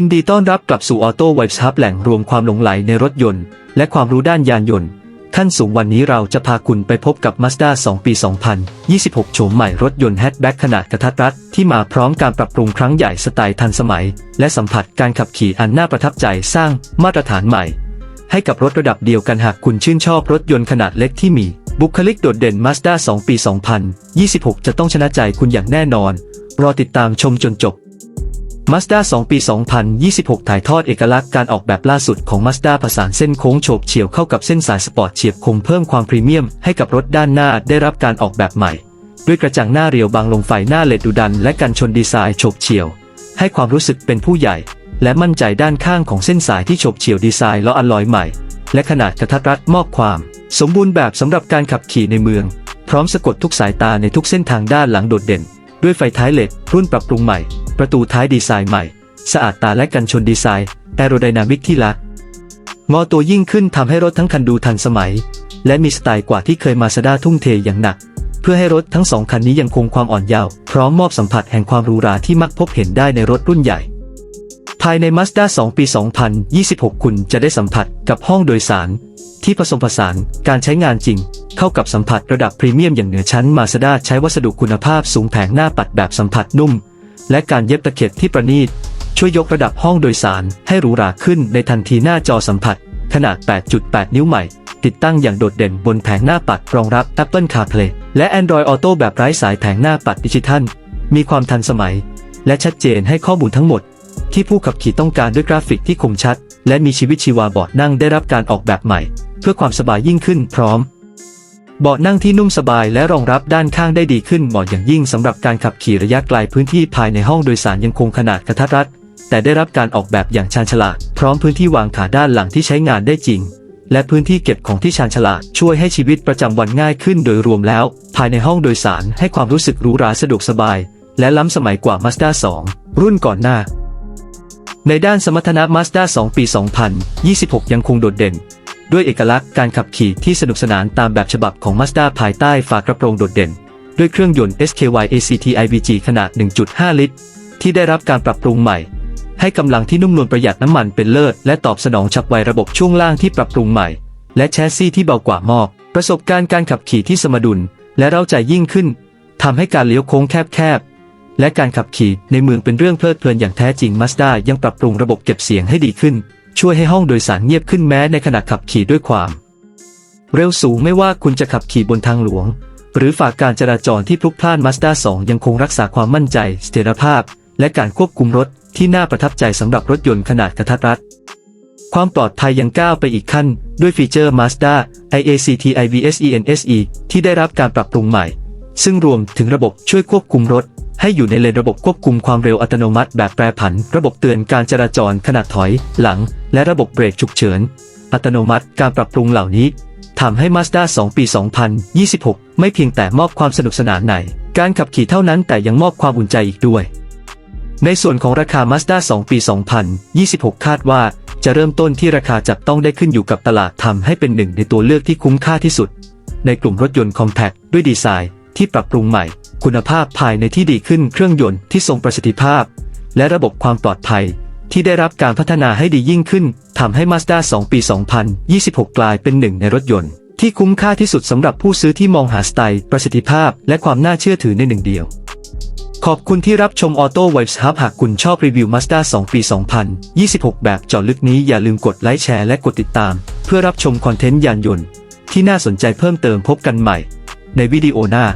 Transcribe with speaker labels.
Speaker 1: ยินดีต้อนรับกลับสู่ Auto Vibes Hub แหล่งรวมความหลงไหลในรถยนต์ และความรู้ด้านยานยนต์ ขั้นสูงวันนี้เราจะพาคุณไปพบกับ Mazda 2 ปี 2026 โฉมใหม่รถยนต์แฮชแบ็กขนาดกระทัดรัด ที่มาพร้อมการปรับปรุงครั้งใหญ่สไตล์ทันสมัย และสัมผัสการขับขี่อันน่าประทับใจสร้างมาตรฐานใหม่ ให้กับรถระดับเดียวกันหากคุณชื่นชอบรถยนต์ขนาดเล็กที่มี บุคลิกโดดเด่น Mazda 2 ปี 2026 จะต้องชนะใจคุณอย่างแน่นอน รอติดตามชมจนจบ Mazda 2 ปี 2026 ถ่ายทอดเอกลักษณ์การออกแบบล่าสุดของ Mazda ผสานเส้นโค้งโฉบเฉี่ยวเข้ากับเส้นสายสปอร์ตเฉียบคมเพิ่มความพรีเมียมให้กับรถด้านหน้าได้รับการออกแบบใหม่ ด้วยกระจังหน้าเรียวบางลงไฟหน้าเลดดุดัน และกันชนดีไซน์โฉบเฉี่ยว ให้ความรู้สึกเป็นผู้ใหญ่ และมั่นใจด้านข้างของเส้นสายที่โฉบเฉี่ยวดีไซน์ล้ออลลอยใหม่ และขนาดกระทัดรัดมอบความ สมบูรณ์แบบสำหรับการขับขี่ในเมือง พร้อมสะกดทุกสายตาในทุกเส้นทางด้านหลังโดดเด่น ด้วยไฟท้ายเลดรุ่นปรับปรุงใหม่ ประตูท้ายดีไซน์ใหม่ สะอาดตาและกันชนดีไซน์แอโรไดนามิกที่ละงอตัวยิ่งขึ้นทำให้รถทั้งคันดูทันสมัย และมีสไตล์กว่าที่เคยมาสด้าทุ่มเทอย่างหนัก เพื่อให้รถทั้งสองคันนี้ยังคงความอ่อนเยาว์พร้อมมอบสัมผัสแห่งความหรูหราที่มักพบเห็นได้ในรถรุ่นใหญ่ ภายใน Mazda 2 ปี 2026 คุณจะได้สัมผัสกับห้องโดยสาร ที่ผสมผสานการใช้งานจริง เข้ากับสัมผัสระดับพรีเมียมอย่างเหนือชั้น Mazda ใช้วัสดุคุณภาพสูงแผงหน้าปัดแบบสัมผัสนุ่ม และการเย็บตะเข็บที่ประณีต ช่วยยกระดับห้องโดยสารให้หรูหราขึ้นในทันทีหน้าจอสัมผัส ขนาด 8.8 นิ้วใหม่ ติดตั้งอย่างโดดเด่นบนแผงหน้าปัดรองรับ Apple CarPlay และ Android Auto แบบไร้สายแผงหน้าปัดดิจิทัล มีความทันสมัย และชัดเจนให้ข้อมูลทั้งหมด ที่ผู้ขับขี่ต้องการด้วยกราฟิกที่คมชัด และมีชีวิตชีวาเบาะนั่งได้รับการออกแบบใหม่ เพื่อความสบายยิ่งขึ้นพร้อม เบาะนั่งที่นุ่มสบายและรองรับด้านข้างได้ดีขึ้นเหมาะอย่างยิ่งสำหรับการขับขี่ระยะไกลพื้นที่ภายในห้องโดยสารยังคงขนาดกระทัดรัด แต่ได้รับการออกแบบอย่างชาญฉลาด พร้อมพื้นที่วางขาด้านหลังที่ใช้งานได้จริง และพื้นที่เก็บของที่ชาญฉลาด ช่วยให้ชีวิตประจำวันง่ายขึ้นโดยรวมแล้ว ภายในห้องโดยสารให้ความรู้สึกหรูหราสะดวกสบาย และล้ำสมัยกว่า Mazda 2 รุ่นก่อนหน้า ในด้านสมรรถนะ Mazda 2 ปี 2026 ยังคงโดดเด่น ด้วยเอกลักษณ์การขับขี่ที่สนุกสนานตามแบบฉบับของ Mazda ภายใต้ฝากระโปรงโดดเด่น ด้วยเครื่องยนต์ SKY ACT IVG ขนาด 1.5 ลิตร ที่ได้รับการปรับปรุงใหม่ ให้กำลังที่นุ่มนวลประหยัดน้ำมันเป็นเลิศ และตอบสนองฉับไวระบบช่วงล่างที่ปรับปรุงใหม่ และแชสซีที่เบากว่ามอบประสบการณ์การขับขี่ที่สมดุล และเร้าใจยิ่งขึ้นทำให้การเลี้ยวโค้งแคบๆและการขับขี่ในเมืองเป็นเรื่องเพลิดเพลินอย่างแท้จริง Mazda ยังปรับปรุงระบบเก็บเสียงให้ดีขึ้น ช่วยให้ห้องโดยสารเงียบขึ้นแม้ในขณะขับขี่ด้วยความ เร็วสูงไม่ว่าคุณจะขับขี่บนทางหลวง หรือฝ่าการจราจรที่พลุกพล่าน Mazda 2ยังคงรักษาความมั่นใจเสถียรภาพ และการควบคุมรถที่น่าประทับใจสำหรับรถยนต์ขนาดกระทัดรัดความปลอดภัยยังก้าวไปอีกขั้น ด้วยฟีเจอร์ Mazda IACT IVS ENSE ที่ได้รับการปรับปรุงใหม่ ซึ่งรวมถึงระบบช่วยควบคุมรถ ให้อยู่ในเลนระบบควบคุมความเร็วอัตโนมัติแบบแปรผัน ระบบเตือนการจราจรขณะถอย หลัง และระบบเบรกฉุกเฉิน อัตโนมัติการปรับปรุงเหล่านี้ทำให้ Mazda 2 ปี 2026 ไม่เพียงแต่มอบความสนุกสนานในการขับขี่เท่านั้นแต่ยังมอบความอุ่นใจอีกด้วย ในส่วนของราคา Mazda 2 ปี 2026 คาดว่าจะเริ่มต้นที่ราคาจับต้องได้ขึ้นอยู่กับตลาดทำให้เป็นหนึ่งในตัวเลือกที่คุ้มค่าที่สุด ในกลุ่มรถยนต์คอมแพคด้วยดีไซน์ที่ปรับปรุงใหม่ คุณภาพภายในที่ดีขึ้นเครื่องยนต์ที่ทรงประสิทธิภาพ และระบบความปลอดภัย ที่ได้รับการพัฒนาให้ดียิ่งขึ้นทำให้ Mazda 2 ปี 2026 กลายเป็นหนึ่งในรถยนต์ ที่คุ้มค่าที่สุดสำหรับผู้ซื้อที่มองหาสไตล์ ประสิทธิภาพ และความน่าเชื่อถือในหนึ่งเดียว ขอบคุณที่รับชม Auto Vibes Hub หากคุณชอบรีวิว Mazda 2 ปี 2026 แบบเจาะลึกนี้อย่าลืมกดไลค์แชร์และกดติดตาม เพื่อรับชมคอนเทนต์ยานยนต์ ที่น่าสนใจเพิ่มเติมพบกันใหม่ ในวิดีโอหน้า